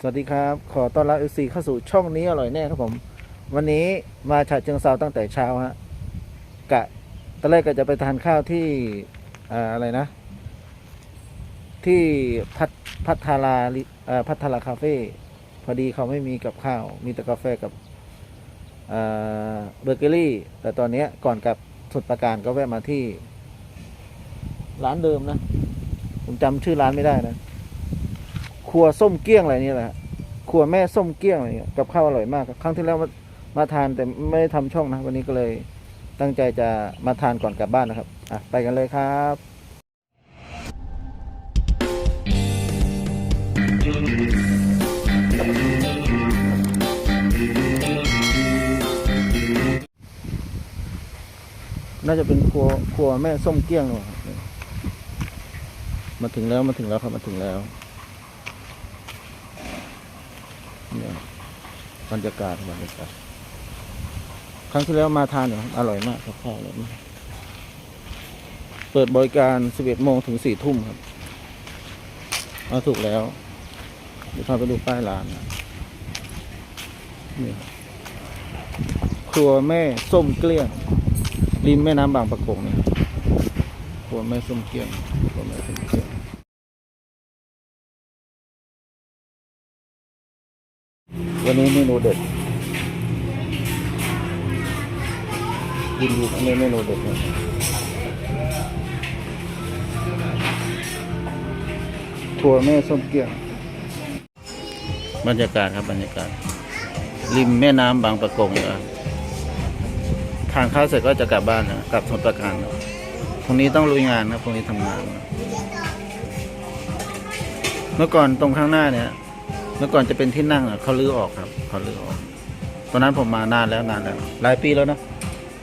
สวัสดีครับ ขอต้อนรับเอซีเข้าสู่ช่องนี้อร่อยแน่ครับผม วันนี้มาฉะเชิงเซาตั้งแต่เช้าฮะกะตอนแรกก็จะไปทานข้าวที่อ่าอะไรนะ ที่พัทพัทราอ่อพัทราคาเฟ่พอดีเขาไม่มีกับข้าว มีแต่กาแฟกับอ่าเบเกอรี่ แต่ตอนนี้ก่อนกับสุดประการก็แวะมาที่ ร้านเดิมนะ ผมจำชื่อร้านไม่ได้นะ ครัวส้มเกี้ยงอะไรนี่แหละครัวแม่ส้มเกี้ยงอะไรเนี่ยกับข้าวอร่อยมากครับครั้งที่แล้วมามาทานแต่ไม่ได้ทำช่องนะวันนี้ก็เลยตั้งใจจะมาทานก่อนกลับบ้านนะครับอะไปกันเลยครับน่าจะเป็นครัวครัวแม่ส้มเกี้ยงหรอมาถึงแล้วมาถึงแล้วครับมาถึงแล้ว เนี่ย บรรยากาศบรรยากาศครั้งที่แล้วมาทานอยู่ครับอร่อยมากครับข้าวอร่อยมากเปิดบริการ 11 โมงถึง 4 ทุ่มครับมาถูกแล้วเดี๋ยวพาไปดูป้ายร้านนะนี่ครับครัวแม่ส้มเกลี้ยงริมแม่น้ำบางประกงนี่ครับครัวแม่ส้มเกลี้ยงครัวแม่ส้ม วันนี้เมนูเด็ดยินดีอันนี้เมนูเด็ดนะถั่วแม่ส้มเกี้ยงบรรยากาศครับบรรยากาศ ริมแม่น้ำบางประกงนะทานข้าวเสร็จก็จะกลับบ้านนะกลับสมุทรปราการนะพรุ่งนี้ต้องลุยงานนะพรุ่งนี้ทำงานนะเมื่อก่อนตรงข้างหน้าเนี่ย เมื่อก่อนจะเป็นที่นั่งอะเขาลื้อออกครับเขาลื้อออก ตอนนั้นผมมานานแล้วนานแล้ว หลายปีแล้วนะ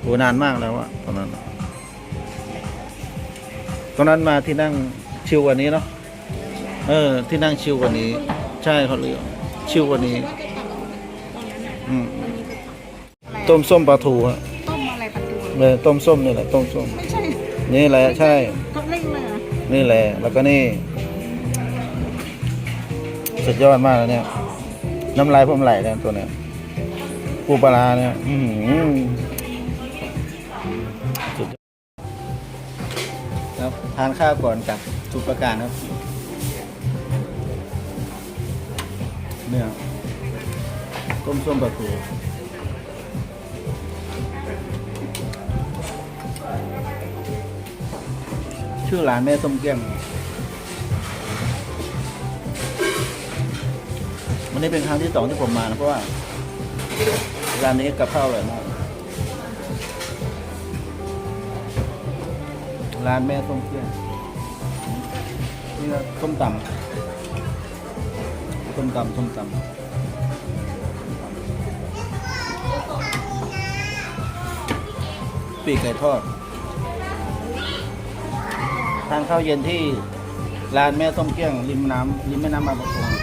โอ้นานมากแล้วอะตอนนั้นอะตอนนั้นมาที่นั่งชิวกว่านี้เนาะเออ ที่นั่งชิวกว่านี้ ใช่เขาลื้อออกชิวกว่านี้ อืมต้มส้มปลาทูอะต้มอะไรประตูเออต้มส้มนี่แหละต้มส้มไม่ใช่นี่แหละใช่เขาเล่งเลยเหรอนี่แหละแล้วก็นี่ สุดยอดมากแล้วเนี่ย น้ำลายผมไหลแล้วตัวเนี้ยปูปลาเนี่ย อือหือสุดครับทานข้าวก่อนกับสุปประการครับ เนี่ยต้มส้มปลาทูชื่อร้านแม่ส้มเกี้ยง วันนี้เป็นครั้งที่สองที่ผมมานะเพราะว่าร้านนี้กับข้าวอร่อยมาก ร้านแม่ส้มเกี้ยงนี่ก็ส้มตำส้มตำส้มตำปีกไก่ทอด ทานข้าวเย็นที่ร้านแม่ส้มเกี้ยง ริมน้ำริมแม่น้ำบางประกง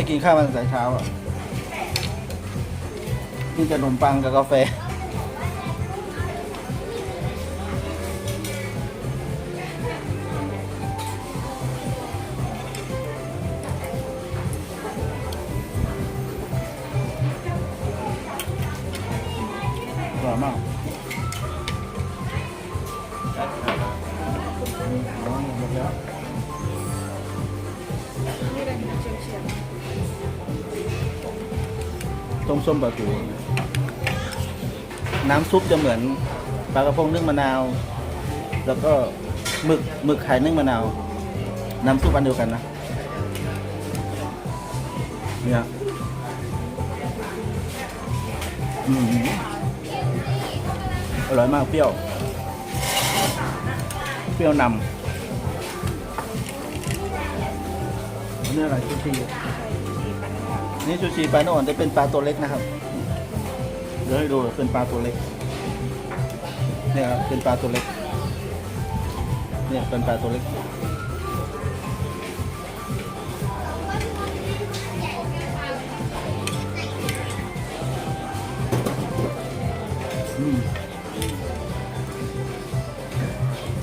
ได้กินข้าวมันสายเช้าอะกินแต่ขนมปังกับกาแฟ ต้มส้มปลาทูน้ำซุปจะเหมือนปลากระพงนึ่งมะนาว แล้วก็หมึกหมึกไข่นึ่งมะนาว น้ำซุปอันเดียวกันนะเนี่ยอืมอร่อยมากเปรี้ยว เปรี้ยวนำนี่อะไรชูชี นี่ชูชีปลาโน่อนจะเป็นปลาตัวเล็กนะครับเดี๋ยวให้ดูเป็นปลาตัวเล็กเนี่ยครับเป็นปลาตัวเล็ก เนี่ยเป็นปลาตัวเล็ก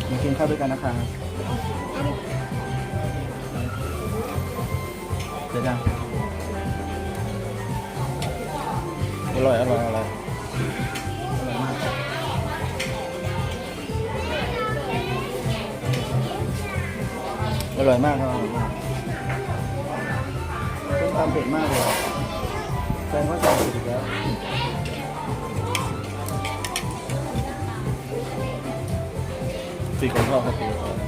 มากินข้าวด้วยกันนะคะเดี๋ยวจ้า อร่อยอร่อยอร่อยอร่อยมากครับอร่อยมากต้มตำเผ็ดมากเลยแฟนว่าสั่งเผ็ดอีกแล้วสีกันทอดครับ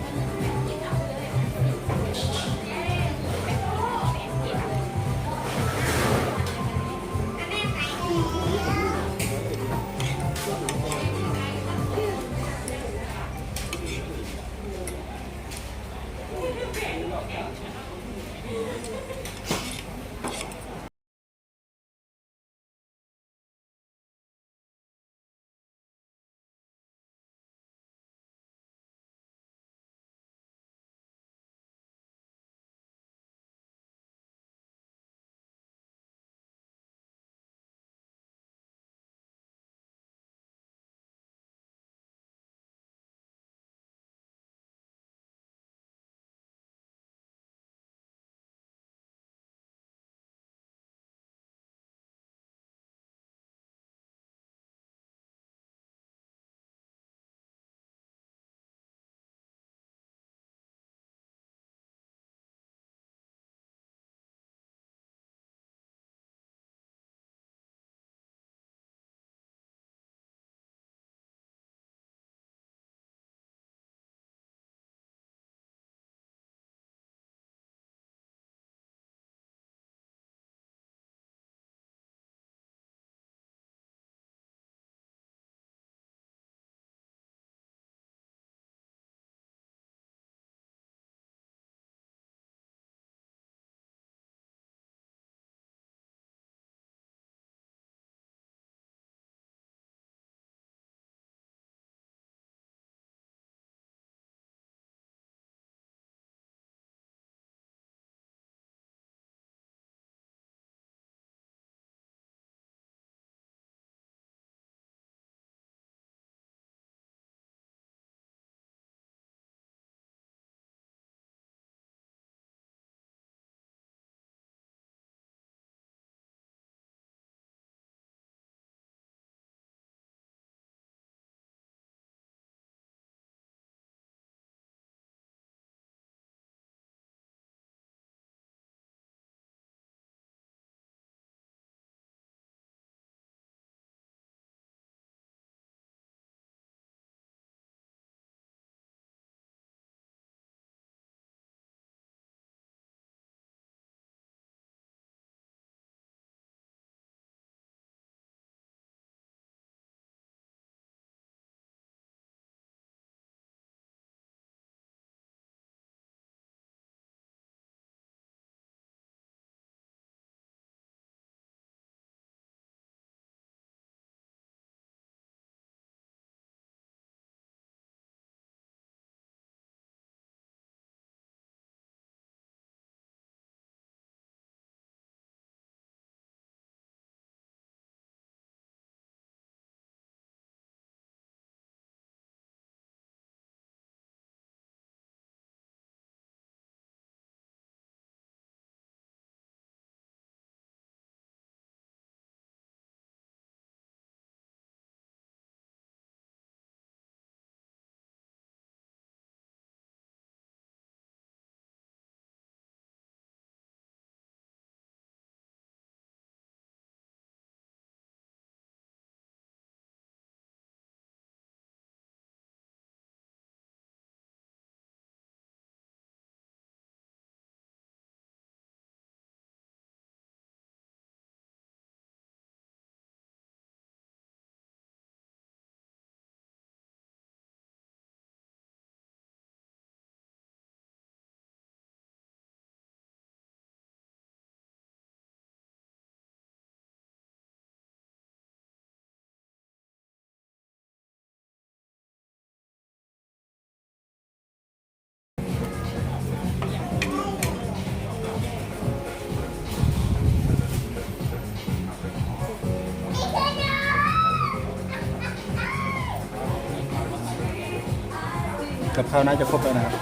กับข้าวน่าจะครบแล้วนะครับ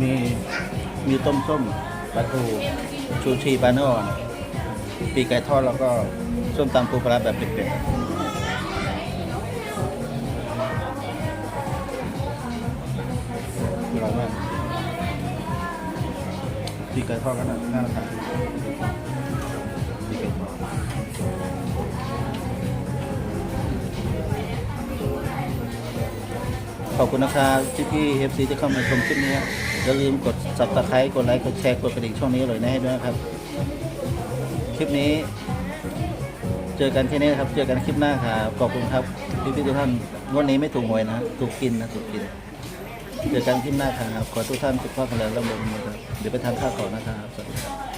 มีมีต้มส้มปลาทูชูชีปลาเนื้ออ่อนปีกไก่ทอดแล้วก็ส้มตำปูปลาร้าแบบเป็ดๆอร่อยมากปีกไก่ทอดก็น่าน่าทาน ขอบคุณนะครับที่พี่เอฟซีที่เข้ามาชมคลิปนี้อย่าลืมกด subscribe กดไลค์กดแชร์กดกระดิ่งช่องนี้เลยนะให้ด้วยนะครับ คลิปนี้ เจอกันที่นี่นะครับเจอกันคลิปหน้าครับขอบคุณครับพี่พี่ทุกท่านงวันนี้ไม่ถูกหวยนะถูกกินนะถูกกินเจอกันคลิปหน้าครับขอทุกท่านสุขภาพแข็งแรงร่ำรวยนะครับเดี๋ยวไปทานข้าวก่อนนะครับสวัสดีครับ